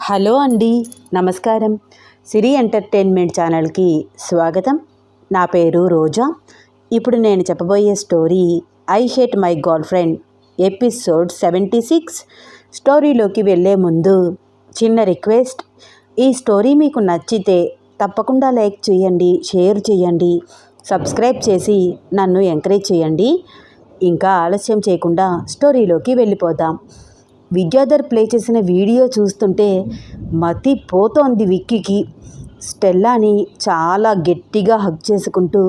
Hello అండి నమస్కారం. సిరి entertainment ఛానల్కి స్వాగతం. నా పేరు రోజా. ఇప్పుడు నేను చెప్పబోయే story I hate my girlfriend episode seventy six. స్టోరీలోకి వెళ్ళే ముందు చిన్న రిక్వెస్ట్. ఈ స్టోరీ మీకు నచ్చితే తప్పకుండా లైక్ చేయండి షేర్ చేయండి సబ్స్క్రైబ్ చేసి నన్ను ఎంకరేజ్ చేయండి. ఇంకా ఆలస్యం చేయకుండా స్టోరీలోకి వెళ్ళిపోదాం. విద్యాధర్ ప్లే చేసిన వీడియో చూస్తుంటే మతి పోతోంది విక్కీకి. స్టెల్లాని చాలా గట్టిగా హగ్ చేసుకుంటూ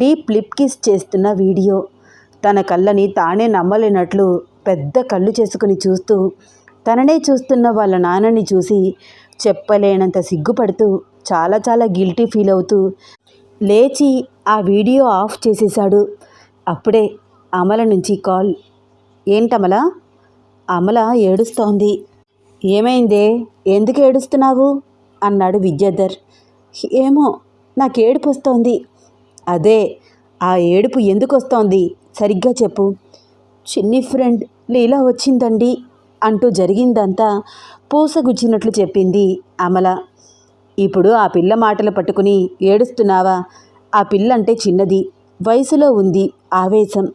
డీప్ లిప్ కిస్ చేస్తున్న వీడియో. తన కళ్ళని తానే నమ్మలేనట్లు పెద్ద కళ్ళు చేసుకుని చూస్తూ తననే చూస్తున్న వాళ్ళ నాన్నని చూసి చెప్పలేనంత సిగ్గుపడుతూ చాలా చాలా గిల్టీ ఫీల్ అవుతూ లేచి ఆ వీడియో ఆఫ్ చేసేశాడు. అప్పుడే అమల నుంచి కాల్. ఏంటమల? అమల ఏడుస్తోంది. ఏమైందే? ఎందుకు ఏడుస్తున్నావు? అన్నాడు విద్యాధర్. ఏమో నాకు ఏడుపు వస్తోంది. అదే ఆ ఏడుపు ఎందుకు వస్తోంది? సరిగ్గా చెప్పు. చిన్ని ఫ్రెండ్ లీలా వచ్చిందండి అంటూ జరిగిందంతా పూసగుచ్చినట్లు చెప్పింది అమల. ఇప్పుడు ఆ పిల్ల మాటలు పట్టుకుని ఏడుస్తున్నావా? ఆ పిల్ల అంటే చిన్నది వయసులో ఉంది ఆవేశం.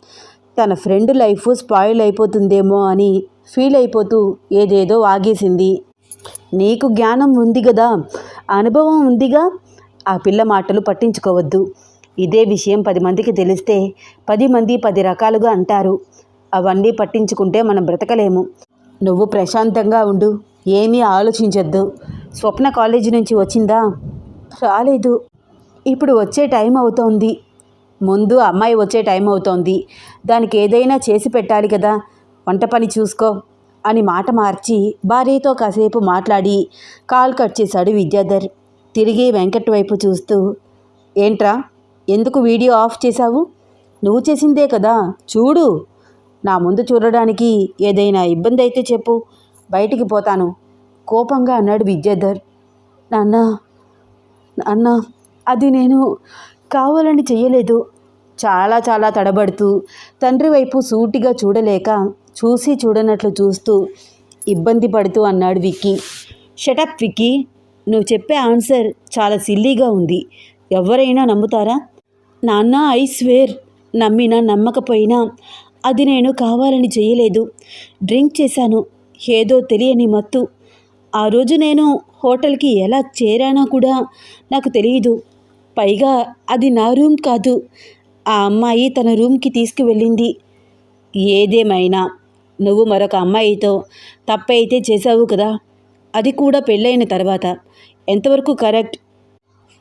తన ఫ్రెండ్ లైఫ్ స్పాయిల్ అయిపోతుందేమో అని ఫీల్ అయిపోతూ ఏదేదో వాగేసింది. నీకు జ్ఞానం ఉంది కదా అనుభవం ఉందిగా? ఆ పిల్ల మాటలు పట్టించుకోవద్దు. ఇదే విషయం పది మందికి తెలిస్తే పది మంది పది రకాలుగా అంటారు. అవన్నీ పట్టించుకుంటే మనం బ్రతకలేము. నువ్వు ప్రశాంతంగా ఉండు ఏమీ ఆలోచించొద్దు. స్వప్న కాలేజీ నుంచి వచ్చిందా? రాలేదు. ఇప్పుడు వచ్చే టైం అవుతోంది. ముందు అమ్మాయి వచ్చే టైం అవుతోంది. దానికి ఏదైనా చేసి పెట్టాలి కదా. వంట పని చూసుకో అని మాట మార్చి భార్యతో కాసేపు మాట్లాడి కాల్ కట్ చేశాడు విద్యాధర్. తిరిగి వెంకట్ వైపు చూస్తూ ఏంట్రా ఎందుకు వీడియో ఆఫ్ చేశావు? నువ్వు చేసిందే కదా చూడు. నా ముందు చూడడానికి ఏదైనా ఇబ్బంది అయితే చెప్పు. బయటికి పోతాను. కోపంగా అన్నాడు విద్యాధర్. నాన్న నాన్న అది నేను కావాలని చెయ్యలేదు. చాలా చాలా తడబడుతూ తండ్రి వైపు సూటిగా చూడలేక చూసి చూడనట్లు చూస్తూ ఇబ్బంది పడుతూ అన్నాడు విక్కీ. షటప్ విక్కీ. నువ్వు చెప్పే ఆన్సర్ చాలా సిల్లీగా ఉంది. ఎవరైనా నమ్ముతారా? నాన్న ఐ స్వేర్. నమ్మినా నమ్మకపోయినా అది నేను కావాలని చేయలేదు. డ్రింక్ చేశాను. ఏదో తెలియని మత్తు. ఆ రోజు నేను హోటల్కి ఎలా చేరానో కూడా నాకు తెలియదు. పైగా అది నా రూమ్ కాదు. ఆ అమ్మాయి తన రూమ్కి తీసుకువెళ్ళింది. ఏదేమైనా నువ్వు మరొక అమ్మాయితో తప్పైతే చేసావు కదా? అది కూడా పెళ్ళైన తర్వాత. ఎంతవరకు కరెక్ట్?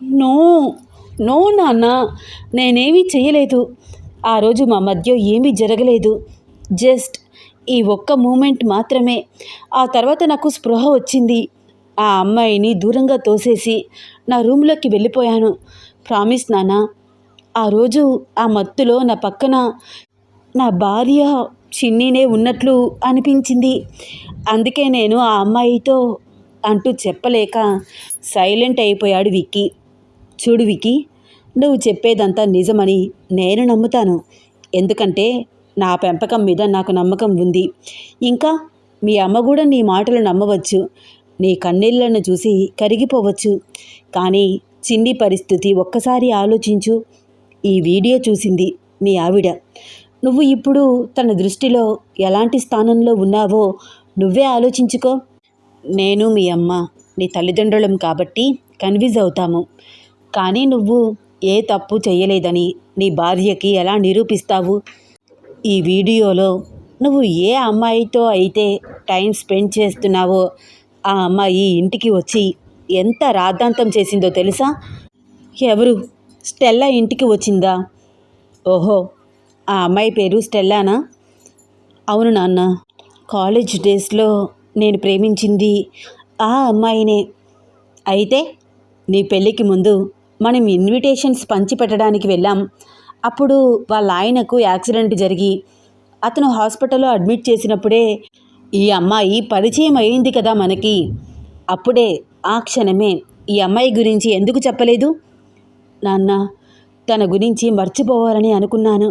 నో నో నాన్న నేనేమీ చేయలేదు ఆ రోజు మా మధ్య ఏమీ జరగలేదు. జస్ట్ ఈ ఒక్క మూమెంట్ మాత్రమే. ఆ తర్వాత నాకు స్పృహ వచ్చింది. ఆ అమ్మాయిని దూరంగా తోసేసి నా రూమ్లోకి వెళ్ళిపోయాను. ప్రామిస్ నాన్న ఆ రోజు ఆ మత్తులో నా పక్కన నా భార్య చిన్నీనే ఉన్నట్లు అనిపించింది. అందుకే నేను ఆ అమ్మాయితో అంటూ చెప్పలేక సైలెంట్ అయిపోయాడు విక్కీ. చూడు విక్కీ నువ్వు చెప్పేదంతా నిజమని నేను నమ్ముతాను. ఎందుకంటే నా పెంపకం మీద నాకు నమ్మకం ఉంది. ఇంకా మీ అమ్మ కూడా నీ మాటలు నమ్మవచ్చు. నీ కన్నీళ్ళను చూసి కరిగిపోవచ్చు. కానీ చిన్ని పరిస్థితి ఒక్కసారి ఆలోచించు. ఈ వీడియో చూసింది మీ ఆవిడ. నువ్వు ఇప్పుడు తన దృష్టిలో ఎలాంటి స్థానంలో ఉన్నావో నువ్వే ఆలోచించుకో. నేను మీ అమ్మ నీ తల్లిదండ్రులం కాబట్టి కన్విజ్ అవుతాము. కానీ నువ్వు ఏ తప్పు చేయలేదని నీ భార్యకి ఎలా నిరూపిస్తావు? ఈ వీడియోలో నువ్వు ఏ అమ్మాయితో అయితే టైం స్పెండ్ చేస్తున్నావో ఆ అమ్మాయి ఇంటికి వచ్చి ఎంత రాద్ధాంతం చేసిందో తెలుసా? ఎవరు? స్టెల్లా ఇంటికి వచ్చిందా? ఓహో ఆ అమ్మాయి పేరు స్టెల్లానా? అవును నాన్న. కాలేజ్ డేస్లో నేను ప్రేమించింది ఆ అమ్మాయినే. అయితే నీ పెళ్ళికి ముందు మనం ఇన్విటేషన్స్ పంచిపెట్టడానికి వెళ్ళాం. అప్పుడు వాళ్ళ ఆయనకు యాక్సిడెంట్ జరిగి అతను హాస్పిటల్లో అడ్మిట్ చేసినప్పుడే ఈ అమ్మాయి పరిచయం అయింది కదా మనకి. అప్పుడే ఆ క్షణమే ఈ అమ్మాయి గురించి ఎందుకు చెప్పలేదు? నాన్న తన గురించి మర్చిపోవాలని అనుకున్నాను.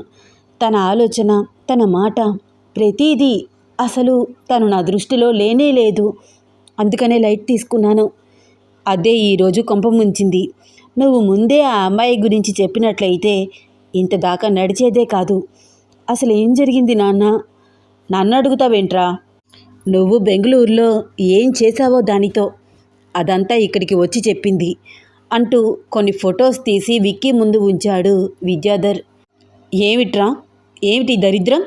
తన ఆలోచన తన మాట ప్రతిదీ అసలు తను నా దృష్టిలో లేనే లేదు. అందుకనే లైట్ తీసుకున్నాను. అదే ఈరోజు కొంప ముంచింది. నువ్వు ముందే ఆ అమ్మాయి గురించి చెప్పినట్లయితే ఇంత దాకా నడిచేదే కాదు. అసలు ఏం జరిగింది నాన్న? నన్ను అడుగుతావేంట్రా? నువ్వు బెంగళూరులో ఏం చేశావో దానితో. అదంతా ఇక్కడికి వచ్చి చెప్పింది. అంటూ కొన్ని ఫొటోస్ తీసి విక్కీ ముందు ఉంచాడు విద్యాధర్. ఏమిట్రా? ఏమిటి దరిద్రం?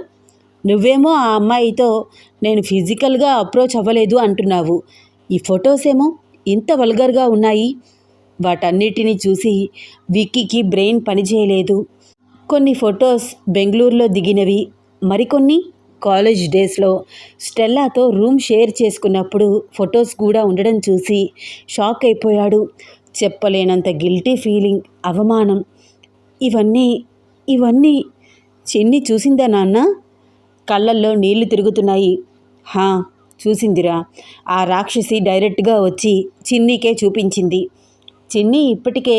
నువ్వేమో ఆ అమ్మాయితో నేను ఫిజికల్గా అప్రోచ్ అవ్వలేదు అంటున్నావు. ఈ ఫొటోస్ ఏమో ఇంత వల్గర్గా ఉన్నాయి. వాటన్నిటిని చూసి విక్కీకి బ్రెయిన్ పనిచేయలేదు కొన్ని ఫొటోస్ బెంగళూరులో దిగినవి. మరికొన్ని కాలేజ్ డేస్లో స్టెల్లాతో రూమ్ షేర్ చేసుకున్నప్పుడు ఫొటోస్ కూడా ఉండడం చూసి షాక్ అయిపోయాడు. చెప్పలేనంత గిల్టీ ఫీలింగ్ అవమానం. ఇవన్నీ ఇవన్నీ చిన్ని చూసిందా నాన్న? కళ్ళల్లో నీళ్ళు తిరుగుతున్నాయి. హా చూసిందిరా. ఆ రాక్షసి డైరెక్ట్గా వచ్చి చిన్నీకే చూపించింది. చిన్ని ఇప్పటికే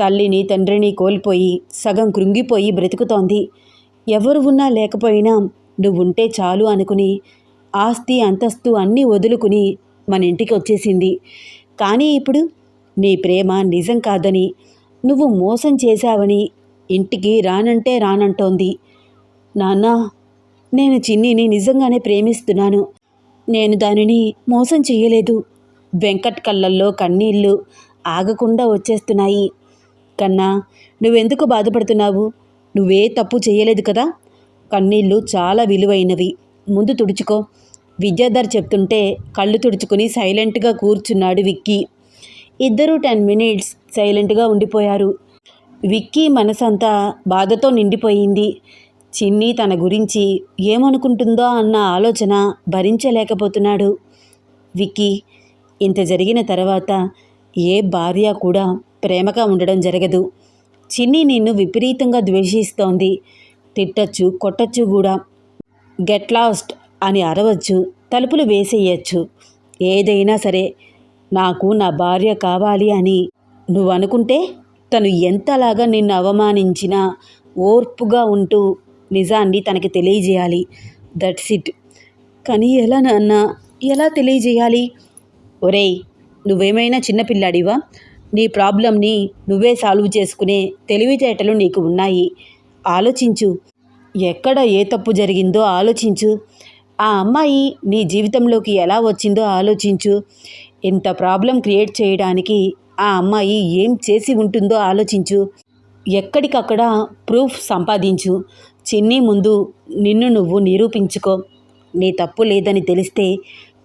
తల్లిని తండ్రిని కోల్పోయి సగం కృంగిపోయి బ్రతుకుతోంది. ఎవరు ఉన్నా లేకపోయినా నువ్వుంటే చాలు అనుకుని ఆస్తి అంతస్తు అన్నీ వదులుకుని మన ఇంటికి వచ్చేసింది. కానీ ఇప్పుడు నీ ప్రేమ నిజం కాదని నువ్వు మోసం చేశావని ఇంటికి రానంటే రానంటోంది. నాన్న నేను చిన్నిని నిజంగానే ప్రేమిస్తున్నాను. నేను దానిని మోసం చేయలేదు వెంకట్ కళ్ళల్లో కన్నీళ్ళు ఆగకుండా వచ్చేస్తున్నాయి. కన్నా నువ్వెందుకు బాధపడుతున్నావు? నువ్వే తప్పు చేయలేదు కదా? కన్నీళ్ళు చాలా విలువైనవి. ముందు తుడుచుకో. విద్యాధర్ చెప్తుంటే కళ్ళు తుడుచుకుని సైలెంట్గా కూర్చున్నాడు విక్కీ. ఇద్దరూ టెన్ మినిట్స్ సైలెంట్గా ఉండిపోయారు. విక్కీ మనసంతా బాధతో నిండిపోయింది. చిన్ని తన గురించి ఏమనుకుంటుందో అన్న ఆలోచన భరించలేకపోతున్నాడు. విక్కీ ఇంత జరిగిన తర్వాత ఏ భార్య కూడా ప్రేమగా ఉండడం జరగదు. చిన్ని నిన్ను విపరీతంగా ద్వేషిస్తోంది. తిట్టచ్చు కొట్టచ్చు కూడా. గెట్ లాస్ట్ అని అరవచ్చు తలుపులు వేసేయచ్చు. ఏదైనా సరే నాకు నా భార్య కావాలి అని నువ్వు అనుకుంటే తను ఎంతలాగా నిన్ను అవమానించినా ఓర్పుగా ఉంటూ నిజాన్ని తనకి తెలియజేయాలి. దట్స్ ఇట్ కానీ ఎలా నాన్న? ఎలా తెలియజేయాలి? ఒరేయ్ నువ్వేమైనా చిన్నపిల్లాడివా నీ ప్రాబ్లంని నువ్వే సాల్వ్ చేసుకునే తెలివితేటలు నీకు ఉన్నాయి. ఆలోచించు. ఎక్కడ ఏ తప్పు జరిగిందో ఆలోచించు. ఆ అమ్మాయి నీ జీవితంలోకి ఎలా వచ్చిందో ఆలోచించు. ఇంత ప్రాబ్లం క్రియేట్ చేయడానికి ఆ అమ్మాయి ఏం చేసి ఉంటుందో ఆలోచించు. ఎక్కడికక్కడ ప్రూఫ్ సంపాదించు. చిన్ని ముందు నిన్ను నువ్వు నిరూపించుకో. నీ తప్పు లేదని తెలిస్తే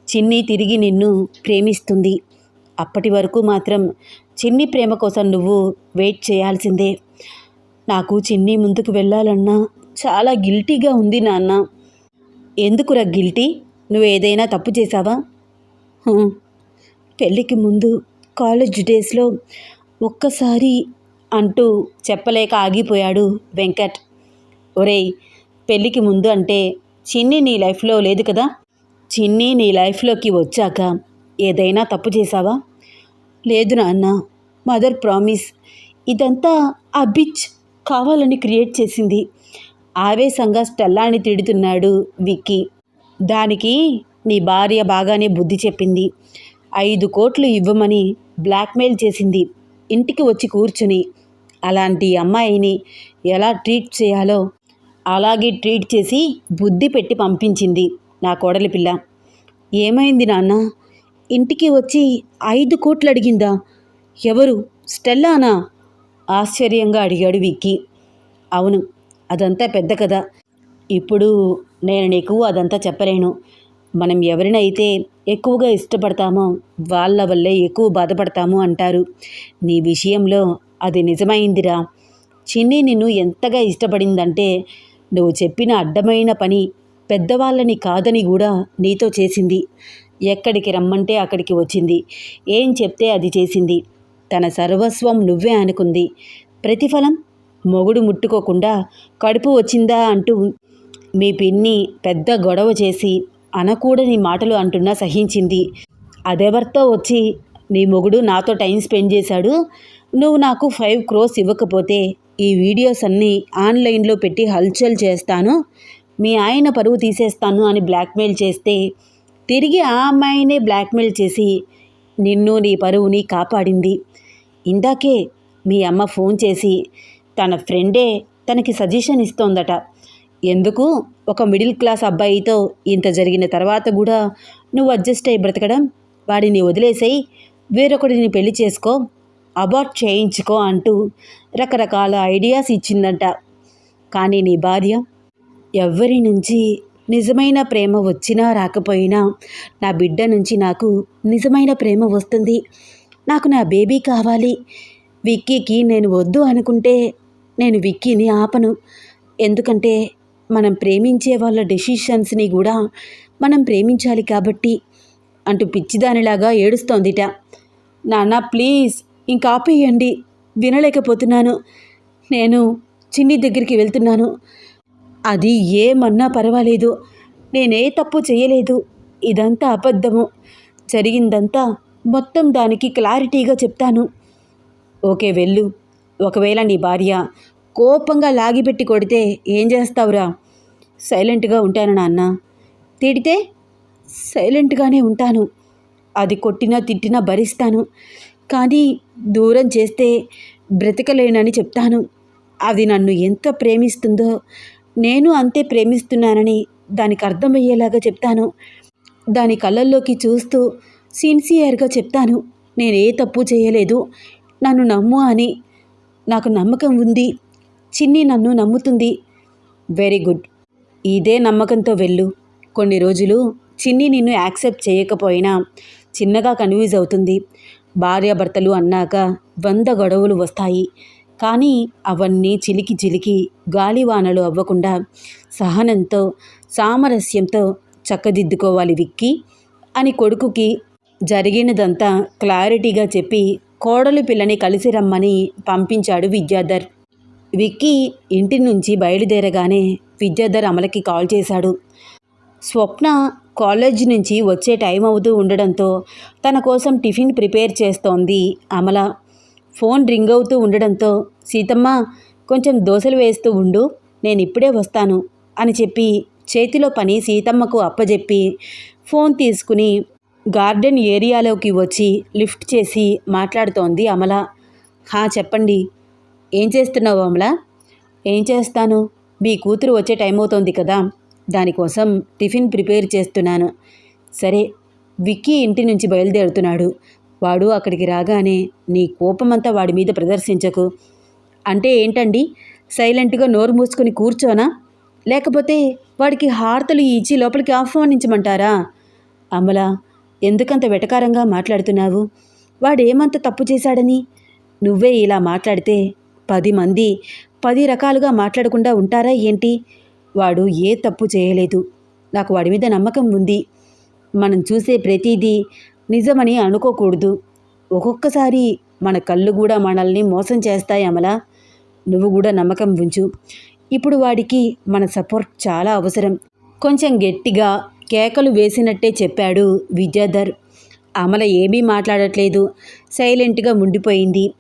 చిన్ని తిరిగి నిన్ను ప్రేమిస్తుంది. అప్పటి వరకు మాత్రం చిన్ని ప్రేమ కోసం నువ్వు వెయిట్ చేయాల్సిందే. నాకు చిన్ని ముందుకు వెళ్ళాలన్నా చాలా గిల్టీగా ఉంది నాన్న. ఎందుకురా గిల్టీ? నువ్వు ఏదైనా తప్పు చేశావా? పెళ్ళికి ముందు కాలేజ్ డేస్లో ఒక్కసారి అంటూ చెప్పలేక ఆగిపోయాడు వెంకట్. ఒరేయ్ పెళ్ళికి ముందు అంటే చిన్ని నీ లైఫ్లో లేదు కదా? చిన్ని నీ లైఫ్లోకి వచ్చాక ఏదైనా తప్పు చేశావా? లేదు నాన్న మదర్ ప్రామిస్. ఇదంతా ఆ బిచ్ కావాలని క్రియేట్ చేసింది. ఆవేశంగా స్టెల్లాని తిడుతున్నాడు విక్కీ. దానికి నీ భార్య బాగానే బుద్ధి చెప్పింది. ఐదు కోట్లు ఇవ్వమని బ్లాక్మెయిల్ చేసింది. ఇంటికి వచ్చి కూర్చుని అలాంటి అమ్మాయిని ఎలా ట్రీట్ చేయాలో అలాగే ట్రీట్ చేసి బుద్ధి పెట్టి పంపించింది నా కోడలి పిల్ల. ఏమైంది నాన్న? ఇంటికి వచ్చి ఐదు కోట్లు అడిగిందా? ఎవరు? స్టెల్లానా? ఆశ్చర్యంగా అడిగాడు విక్కీ. అవును అదంతా పెద్ద కథ. ఇప్పుడు నేను నీకు అదంతా చెప్పలేను. మనం ఎవరినైతే ఎక్కువగా ఇష్టపడతామో వాళ్ళ వల్లే ఎక్కువ బాధపడతాము అంటారు. నీ విషయంలో అది నిజమైందిరా. చిన్ని నిన్ను ఎంతగా ఇష్టపడిందంటే నువ్వు చెప్పిన అడ్డమైన పని పెద్దవాళ్ళని కాదని కూడా నీతో చేసింది. ఎక్కడికి రమ్మంటే అక్కడికి వచ్చింది. ఏం చెప్తే అది చేసింది. తన సర్వస్వం నువ్వే అనుకుంది. ప్రతిఫలం మొగుడు ముట్టుకోకుండా కడుపు వచ్చిందా అంటూ మీ పిన్ని పెద్ద గొడవ చేసి అనకూడని మాటలు అంటున్నా సహించింది. అదెవరితో వచ్చి నీ మొగుడు నాతో టైం స్పెండ్ చేశాడు? నువ్వు నాకు ఫైవ్ క్రోస్ ఇవ్వకపోతే ఈ వీడియోస్ అన్నీ ఆన్లైన్లో పెట్టి హల్చల్ చేస్తాను. మీ ఆయన పరువు తీసేస్తాను అని బ్లాక్మెయిల్ చేస్తే తిరిగి ఆ అమ్మాయినే బ్లాక్మెయిల్ చేసి నిన్ను నీ పరువుని కాపాడింది. ఇందాకే మీ అమ్మ ఫోన్ చేసి తన ఫ్రెండే తనకి సజెషన్ ఇస్తోందట. ఎందుకు? ఒక మిడిల్ క్లాస్ అబ్బాయితో ఇంత జరిగిన తర్వాత కూడా నువ్వు అడ్జస్ట్ అయి బ్రతకడం? వాడిని వదిలేసేయి. వేరొకడిని పెళ్ళి చేసుకో. అబార్ట్ చేయించుకో అంటూ రకరకాల ఐడియాస్ ఇచ్చిందంట. కానీ నీ భార్య ఎవ్వరి నుంచి నిజమైన ప్రేమ వచ్చినా రాకపోయినా నా బిడ్డ నుంచి నాకు నిజమైన ప్రేమ వస్తుంది. నాకు నా బేబీ కావాలి. విక్కీకి నేను వద్దు అనుకుంటే నేను విక్కీని ఆపను. ఎందుకంటే మనం ప్రేమించే వాళ్ళ డెసిషన్స్ని కూడా మనం ప్రేమించాలి కాబట్టి అంటూ పిచ్చిదానిలాగా ఏడుస్తోందిట. నాన్న ప్లీజ్ ఇంకా ఆపేయండి. వినలేకపోతున్నాను. నేను చిన్ని దగ్గరికి వెళ్తున్నాను. అది ఏమన్నా పర్వాలేదు. నేనే తప్పు చేయలేదు. ఇదంతా అబద్ధము. జరిగిందంతా మొత్తం దానికి క్లారిటీగా చెప్తాను. ఓకే వెళ్ళు. ఒకవేళ నీ భార్య కోపంగా లాగిపెట్టి కొడితే ఏం చేస్తావురా? సైలెంట్గా ఉంటాను నాన్న. తిడితే సైలెంట్గానే ఉంటాను. అది కొట్టినా తిట్టినా భరిస్తాను. కానీ దూరం చేస్తే బ్రతకలేనని చెప్తాను. అది నన్ను ఎంత ప్రేమిస్తుందో నేను అంతే ప్రేమిస్తున్నానని దానికి అర్థమయ్యేలాగా చెప్తాను. దాని కళ్ళల్లోకి చూస్తూ సిన్సియర్గా చెప్తాను. నేనే తప్పు చేయలేదు. నన్ను నమ్ము అని. నాకు నమ్మకం ఉంది. చిన్ని నన్ను నమ్ముతుంది. Very good. ఇదే నమ్మకంతో వెళ్ళు. కొన్ని రోజులు చిన్ని నిన్ను యాక్సెప్ట్ చేయకపోయినా చిన్నగా కన్ఫ్యూజ్ అవుతుంది. భార్యాభర్తలు అన్నాక వంద గొడవలు వస్తాయి. కానీ అవన్నీ చిలికి చిలికి గాలివానలు అవ్వకుండా సహనంతో సామరస్యంతో చక్కదిద్దుకోవాలి విక్కి అని కొడుకుకి జరిగినదంతా క్లారిటీగా చెప్పి కోడలు పిల్లని కలిసి రమ్మని పంపించాడు విద్యాధర్. విక్కీ ఇంటి నుంచి బయలుదేరగానే విద్యాధర్ అమలకి కాల్ చేశాడు. స్వప్న కాలేజ్ నుంచి వచ్చే టైం అవుతూ ఉండడంతో తన కోసం టిఫిన్ ప్రిపేర్ చేస్తోంది అమల. ఫోన్ రింగ్ అవుతూ ఉండడంతో సీతమ్మ కొంచెం దోశలు వేస్తూ ఉండు నేను ఇప్పుడే వస్తాను అని చెప్పి చేతిలో పని సీతమ్మకు అప్పజెప్పి ఫోన్ తీసుకుని గార్డెన్ ఏరియాలోకి వచ్చి లిఫ్ట్ చేసి మాట్లాడుతోంది అమల. హా చెప్పండి ఏం చేస్తున్నావు అమల? ఏం చేస్తాను? మీ కూతురు వచ్చే టైం అవుతోంది కదా. దానికోసం టిఫిన్ ప్రిపేర్ చేస్తున్నాను. సరే విక్కీ ఇంటి నుంచి బయలుదేరుతున్నాడు. వాడు అక్కడికి రాగానే నీ కోపమంతా వాడి మీద ప్రదర్శించకు. అంటే ఏంటండి? సైలెంట్గా నోరు మూసుకొని కూర్చోనా? లేకపోతే వాడికి హారతలు ఇచ్చి లోపలికి ఆహ్వానించమంటారా? అమల ఎందుకంత వెటకారంగా మాట్లాడుతున్నావు? వాడేమంత తప్పు చేశాడని? నువ్వే ఇలా మాట్లాడితే పది మంది పది రకాలుగా మాట్లాడకుండా ఉంటారా ఏంటి? వాడు ఏ తప్పు చేయలేదు. నాకు వాడి మీద నమ్మకం ఉంది. మనం చూసే ప్రతిదీ నిజమని అనుకోకూడదు. ఒక్కొక్కసారి మన కళ్ళు కూడా మనల్ని మోసం చేస్తాయి అమల. నువ్వు కూడా నమ్మకం ఉంచు. ఇప్పుడు వాడికి మన సపోర్ట్ చాలా అవసరం. కొంచెం గట్టిగా కేకలు వేసినట్టే చెప్పాడు విద్యాధర్. అమల ఏమీ మాట్లాడట్లేదు. సైలెంట్గా ఉండిపోయింది.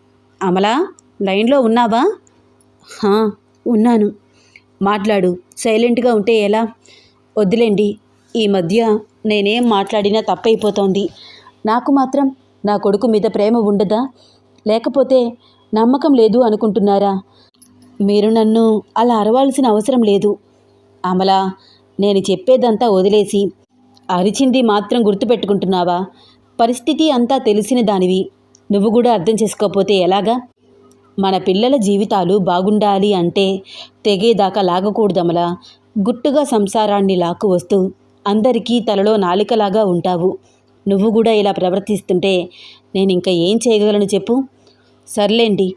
అమల? లైన్లో ఉన్నావా? ఉన్నాను. మాట్లాడు. సైలెంట్గా ఉంటే ఎలా? వద్దులేండి. ఈ మధ్య నేనేం మాట్లాడినా తప్పైపోతోంది. నాకు మాత్రం నా కొడుకు మీద ప్రేమ ఉండదా? లేకపోతే నమ్మకం లేదు అనుకుంటున్నారా? మీరు నన్ను అలా అరవాల్సిన అవసరం లేదు. అమల నేను చెప్పేదంతా వదిలేసి అరిచింది మాత్రం గుర్తుపెట్టుకుంటున్నావా? పరిస్థితి అంతా తెలిసిన దానివి. నువ్వు కూడా అర్థం చేసుకోకపోతే ఎలాగా? మన పిల్లల జీవితాలు బాగుండాలి అంటే తెగేదాకా లాగకూడదమలా. గుట్టుగా సంసారాన్ని లాక్కు వస్తూ అందరికీ తలలో నాలికలాగా ఉంటావు. నువ్వు కూడా ఇలా ప్రవర్తిస్తుంటే నేను ఇంకా ఏం చేయగలను చెప్పు? సర్లేండి.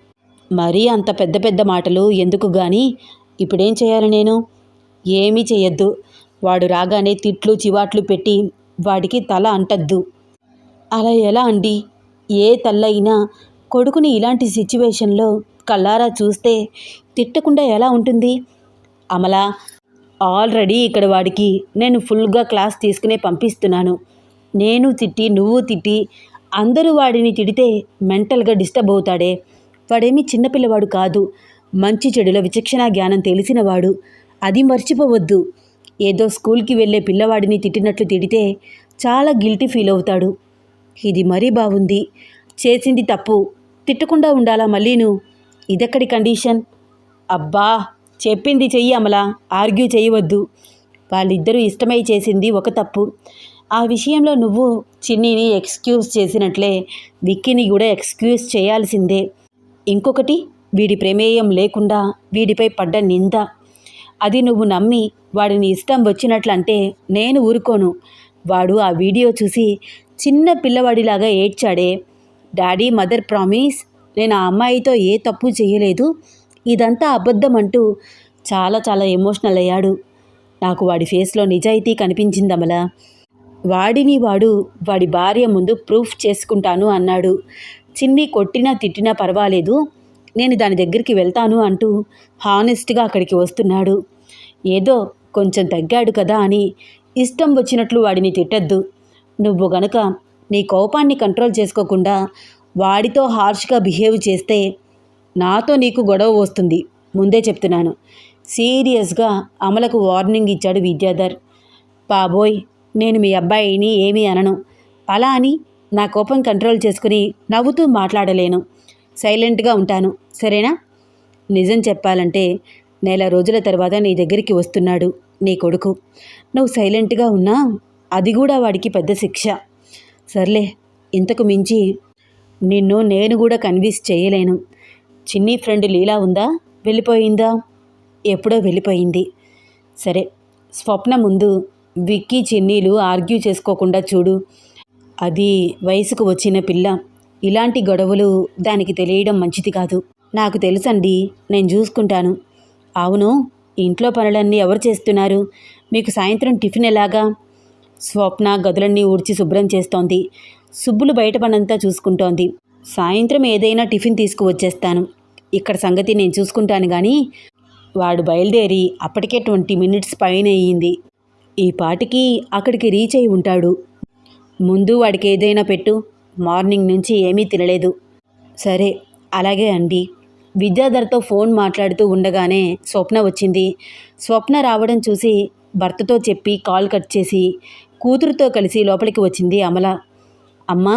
మరీ అంత పెద్ద పెద్ద మాటలు ఎందుకు గాని ఇప్పుడేం చేయాలి నేను? ఏమీ చేయొద్దు వాడు రాగానే తిట్లు చివాట్లు పెట్టి వాడికి తల అంటద్దు. అలా ఎలా అండి? ఏ తల్లైనా కొడుకుని ఇలాంటి సిచ్యువేషన్లో కల్లారా చూస్తే తిట్టకుండా ఎలా ఉంటుంది? అమలా ఆల్రెడీ ఇక్కడ వాడికి నేను ఫుల్గా క్లాస్ తీసుకునే పంపిస్తున్నాను. నేను తిట్టి నువ్వు తిట్టి అందరూ వాడిని తిడితే మెంటల్గా డిస్టర్బ్ అవుతాడే. వాడేమీ చిన్నపిల్లవాడు కాదు. మంచి చెడుల విచక్షణ జ్ఞానం తెలిసినవాడు అది మర్చిపోవద్దు. ఏదో స్కూల్కి వెళ్ళే పిల్లవాడిని తిట్టినట్లు తిడితే చాలా గిల్టీ ఫీల్ అవుతాడు. ఇది మరీ బాగుంది చేసింది తప్పు. తిట్టకుండా ఉండాలా మళ్ళీను ఇదెక్కడి కండిషన్? అబ్బా చెప్పింది చెయ్యి అమలా ఆర్గ్యూ చేయవద్దు. వాళ్ళిద్దరూ ఇష్టమై చేసింది ఒక తప్పు. ఆ విషయంలో నువ్వు చిన్నిని ఎక్స్క్యూజ్ చేసినట్లే విక్కీని కూడా ఎక్స్క్యూజ్ చేయాల్సిందే. ఇంకొకటి వీడి ప్రమేయం లేకుండా వీడిపై పడ్డ నింద. అది నువ్వు నమ్మి వాడిని ఇష్టం వచ్చినట్లంటే నేను ఊరుకోను. వాడు ఆ వీడియో చూసి చిన్న పిల్లవాడిలాగా ఏడ్చాడే. డాడీ మదర్ ప్రామిస్ నేను ఆ అమ్మాయితో ఏ తప్పు చేయలేదు. ఇదంతా అబద్ధం అంటూ చాలా చాలా ఎమోషనల్ అయ్యాడు. నాకు వాడి ఫేస్లో నిజాయితీ కనిపించిందమల వాడిని వాడు వాడి భార్య ముందు ప్రూఫ్ చేసుకుంటాను అన్నాడు. చిన్ని కొట్టినా తిట్టినా పర్వాలేదు. నేను దాని దగ్గరికి వెళ్తాను అంటూ హానెస్ట్గా అక్కడికి వస్తున్నాడు. ఏదో కొంచెం తగ్గాడు కదా అని ఇష్టం వచ్చినట్లు వాడిని తిట్టద్దు. నువ్వు గనక నీ కోపాన్ని కంట్రోల్ చేసుకోకుండా వాడితో హార్ష్గా బిహేవ్ చేస్తే నాతో నీకు గొడవ వస్తుంది. ముందే చెప్తున్నాను. సీరియస్గా అమలకు వార్నింగ్ ఇచ్చాడు విద్యాధర్. బాబోయ్ నేను మీ అబ్బాయిని ఏమీ అనను. అలా అని నా కోపం కంట్రోల్ చేసుకుని నవ్వుతూ మాట్లాడలేను. సైలెంట్గా ఉంటాను. సరేనా? నిజం చెప్పాలంటే నెల రోజుల తర్వాత నీ దగ్గరికి వస్తున్నాడు నీ కొడుకు. నువ్వు సైలెంట్గా ఉన్నా అది కూడా వాడికి పెద్ద శిక్ష. సర్లే ఇంతకు మించి నిన్ను నేను కూడా కన్విన్స్ చేయలేను. చిన్ని ఫ్రెండ్ లీలా ఉందా? వెళ్ళిపోయిందా? ఎప్పుడో వెళ్ళిపోయింది. సరే స్వప్న ముందు విక్కీ చిన్నీలు ఆర్గ్యూ చేసుకోకుండా చూడు. అది వయసుకు వచ్చిన పిల్ల. ఇలాంటి గొడవలు దానికి తెలియడం మంచిది కాదు. నాకు తెలుసండి నేను చూసుకుంటాను. అవును ఇంట్లో పనులన్నీ ఎవరు చేస్తున్నారు? మీకు సాయంత్రం టిఫిన్ ఎలాగా? స్వప్న గదులన్నీ ఊడ్చి శుభ్రం చేస్తోంది. సుబ్బులు బయట పనంతా చూసుకుంటోంది. సాయంత్రం ఏదైనా టిఫిన్ తీసుకువచ్చేస్తాను. ఇక్కడ సంగతి నేను చూసుకుంటాను కానీ వాడు బయలుదేరి అప్పటికే ట్వంటీ మినిట్స్ పైన అయ్యింది ఈ పాటికి అక్కడికి రీచ్ అయి ఉంటాడు. ముందు వాడికి ఏదైనా పెట్టు. మార్నింగ్ నుంచి ఏమీ తినలేదు. సరే అలాగే అండి. విద్యాధర్తో ఫోన్ మాట్లాడుతూ ఉండగానే స్వప్న వచ్చింది. స్వప్న రావడం చూసి భర్తతో చెప్పి కాల్ కట్ చేసి కూతురుతో కలిసి లోపలికి వచ్చింది అమల. అమ్మ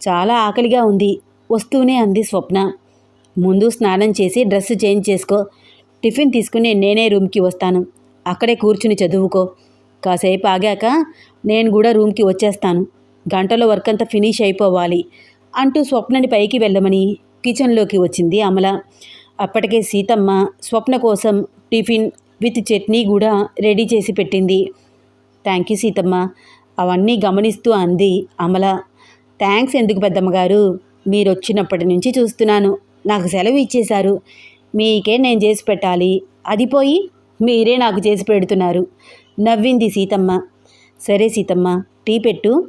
చాలా ఆకలిగా ఉంది వస్తూనే అంది స్వప్న. ముందు స్నానం చేసి డ్రెస్ చేంజ్ చేసుకో టిఫిన్ తీసుకుని నేనే రూమ్కి వస్తాను అక్కడే కూర్చుని చదువుకో. కాసేపు ఆగాక నేను కూడా రూమ్కి వచ్చేస్తాను గంటలో వర్క్ అంతా ఫినిష్ అయిపోవాలి అంటూ స్వప్నని పైకి వెళ్ళమని కిచెన్లోకి వచ్చింది అమల. అప్పటికే సీతమ్మ స్వప్న కోసం టిఫిన్ విత్ చట్నీ కూడా రెడీ చేసి పెట్టింది. థ్యాంక్ యూ సీతమ్మ అవన్నీ గమనిస్తూ అంది అమల. థ్యాంక్స్ ఎందుకు పెద్దమ్మగారు? మీరు వచ్చినప్పటి నుంచి చూస్తున్నాను. నాకు సెలవు ఇచ్చేశారు. మీకే నేను చేసి పెట్టాలి. అది పోయి మీరే నాకు చేసి పెడుతున్నారు. నవ్వింది సీతమ్మ. సరే సీతమ్మ టీ పెట్టు.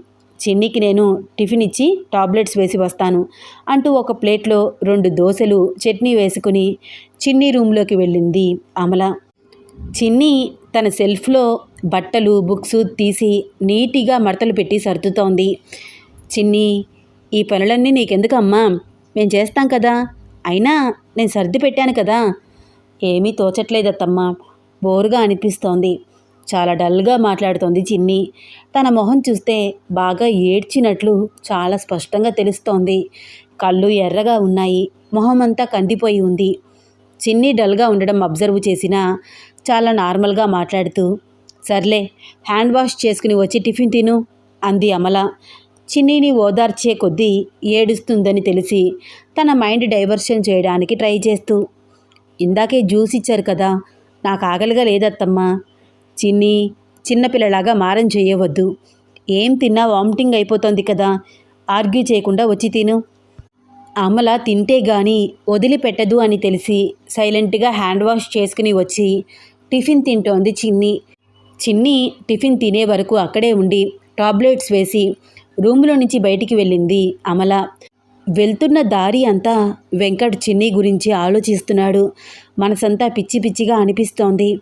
చిన్నికి నేను టిఫిన్ ఇచ్చి టాబ్లెట్స్ వేసి వస్తాను అంటూ ఒక ప్లేట్లో రెండు దోశలు చట్నీ వేసుకుని చిన్ని రూమ్లోకి వెళ్ళింది అమల. చిన్ని తన సెల్ఫ్లో బట్టలు బుక్స్ తీసి నీటిగా మడతలు పెట్టి సర్దుతోంది. చిన్ని ఈ పనులన్నీ నీకెందుకమ్మా? మేము చేస్తాం కదా. అయినా నేను సర్ది పెట్టాను కదా. ఏమీ తోచట్లేదత్తమ్మా. బోరుగా అనిపిస్తోంది. చాలా డల్గా మాట్లాడుతోంది చిన్ని. తన మొహం చూస్తే బాగా ఏడ్చినట్లు చాలా స్పష్టంగా తెలుస్తోంది. కళ్ళు ఎర్రగా ఉన్నాయి. మొహం అంతా కందిపోయి ఉంది. చిన్ని డల్గా ఉండడం అబ్జర్వ్ చేసినా చాలా నార్మల్గా మాట్లాడుతూ సర్లే హ్యాండ్ వాష్ చేసుకుని వచ్చి టిఫిన్ తిను అంది అమల. చిన్నీని ఓదార్చే కొద్దీ ఏడుస్తుందని తెలిసి తన మైండ్ డైవర్షన్ చేయడానికి ట్రై చేస్తూ ఇందాకే జ్యూస్ ఇచ్చారు కదా నాకు ఆకలిగా లేదత్తమ్మా. చిన్ని చిన్నపిల్లలాగా మారం చేయవద్దు. ఏం తిన్నా వామిటింగ్ అయిపోతుంది కదా ఆర్గ్యూ చేయకుండా వచ్చి తిను. అమల తింటే గాని వదిలిపెట్టదు అని తెలిసి సైలెంట్గా హ్యాండ్ వాష్ చేసుకుని వచ్చి టిఫిన్ తింటోంది చిన్ని. చిన్ని టిఫిన్ తినే వరకు అక్కడే ఉండి టాబ్లెట్స్ వేసి రూములో నుంచి బయటికి వెళ్ళింది అమల. వెళ్తున్న దారి అంతా వెంకట్ చిన్ని గురించి ఆలోచిస్తున్నాడు. మనసంతా పిచ్చి పిచ్చిగా అనిపిస్తోంది.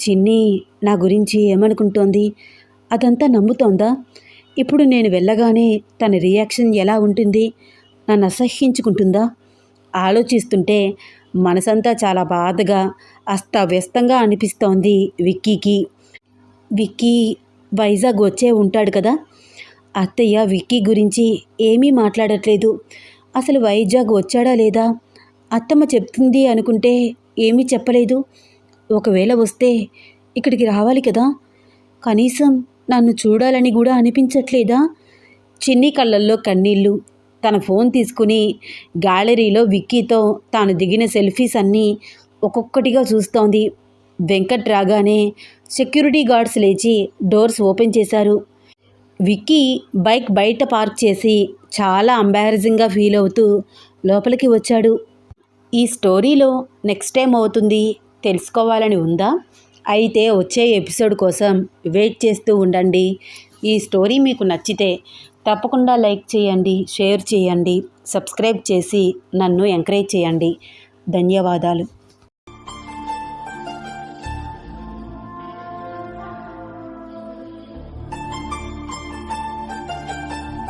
చిన్ని నా గురించి ఏమనుకుంటోంది? అదంతా నమ్ముతోందా? ఇప్పుడు నేను వెళ్ళగానే తన రియాక్షన్ ఎలా ఉంటుంది? నన్ను అసహ్యించుకుంటుందా? ఆలోచిస్తుంటే మనసంతా చాలా బాధగా అస్తవ్యస్తంగా అనిపిస్తోంది విక్కీకి. విక్కీ వైజాగ్ వచ్చే ఉంటాడు కదా? అత్తయ్య విక్కీ గురించి ఏమీ మాట్లాడట్లేదు. అసలు వైజాగ్ వచ్చాడా లేదా? అత్తమ్మ చెప్తుంది అనుకుంటే ఏమీ చెప్పలేదు. ఒకవేళ వస్తే ఇక్కడికి రావాలి కదా? కనీసం నన్ను చూడాలని కూడా అనిపించట్లేదా? చిన్ని కళ్ళల్లో కన్నీళ్ళు. తన ఫోన్ తీసుకుని గ్యాలరీలో విక్కీతో తాను దిగిన సెల్ఫీస్ అన్నీ ఒక్కొక్కటిగా చూస్తోంది. వెంకట్ రాగానే సెక్యూరిటీ గార్డ్స్ లేచి డోర్స్ ఓపెన్ చేశారు. విక్కీ బైక్ బయట పార్క్ చేసి చాలా అంబారసింగ్గా ఫీల్ అవుతూ లోపలికి వచ్చాడు. ఈ స్టోరీలో నెక్స్ట్ టైం అవుతుంది తెలుసుకోవాలని ఉందా? అయితే వచ్చే ఎపిసోడ్ కోసం వెయిట్ చేస్తూ ఉండండి. ఈ స్టోరీ మీకు నచ్చితే తప్పకుండా లైక్ చేయండి షేర్ చేయండి సబ్స్క్రైబ్ చేసి నన్ను ఎంకరేజ్ చేయండి. ధన్యవాదాలు.